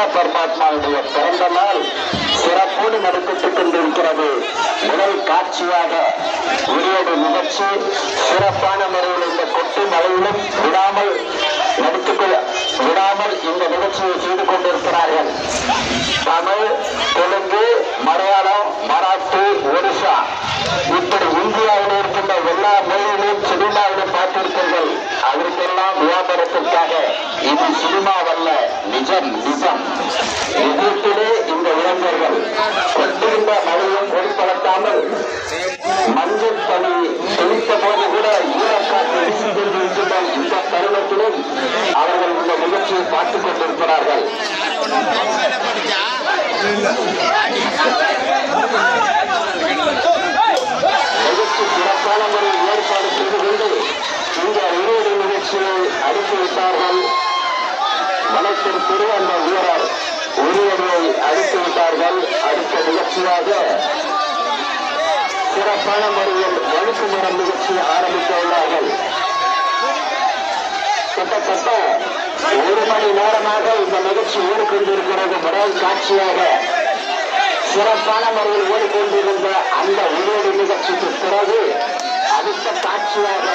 கிருஷ்ண பரமாத்மாவுடைய பிறந்த நாள் சிறப்போடு நடைபெற்றுக் கொண்டிருக்கிறது. முதல் காட்சியாக உரியது நிகழ்ச்சி சிறப்பான முறையில் இந்த கொட்டு மலையிலும் விடாமல் நடித்துக் கொள்ள விடாமல் இந்த நிகழ்ச்சியை செய்து கொண்டிருக்கிறார்கள். தமிழ் தெலுங்கு மலையாளம் மராத்தி ஒரிசா இது சினிமாவல்ல நிஜம் நிஜம். நிஜத்திலே இந்த இளைஞர்கள் கொட்டிருந்த மழையும் பொருட்படுத்தாமல் மஞ்சள் பணி தெளித்த போது கூட ஈரக்காற்று வீசி இந்த தருணத்திலும் அவர்கள் இந்த நிகழ்ச்சியை பார்த்துக் கொண்டிருக்கிறார்கள். நிகழ்ச்சி சிறப்பான முறையில் ஏற்பாடு செய்து கொண்டு இந்த இருவரு நிகழ்ச்சியை அடித்து விட்டார்கள். வனத்தின் அந்த வீரர் உரியதை அடித்து விட்டார்கள். அடுத்த நிகழ்ச்சியாக சிறப்பான முறையில் வழுக்கு மரம் நிகழ்ச்சியை ஆரம்பிக்க உள்ளார்கள். கிட்டத்தட்ட ஒரு மணி நேரமாக இந்த நிகழ்ச்சி ஓடிக்கொண்டிருக்கிறது. முதல் காட்சியாக சிறப்பான முறையில் ஓடிக்கொண்டிருந்த அந்த உயிரோடு நிகழ்ச்சிக்கு பிறகு அடுத்த காட்சியாக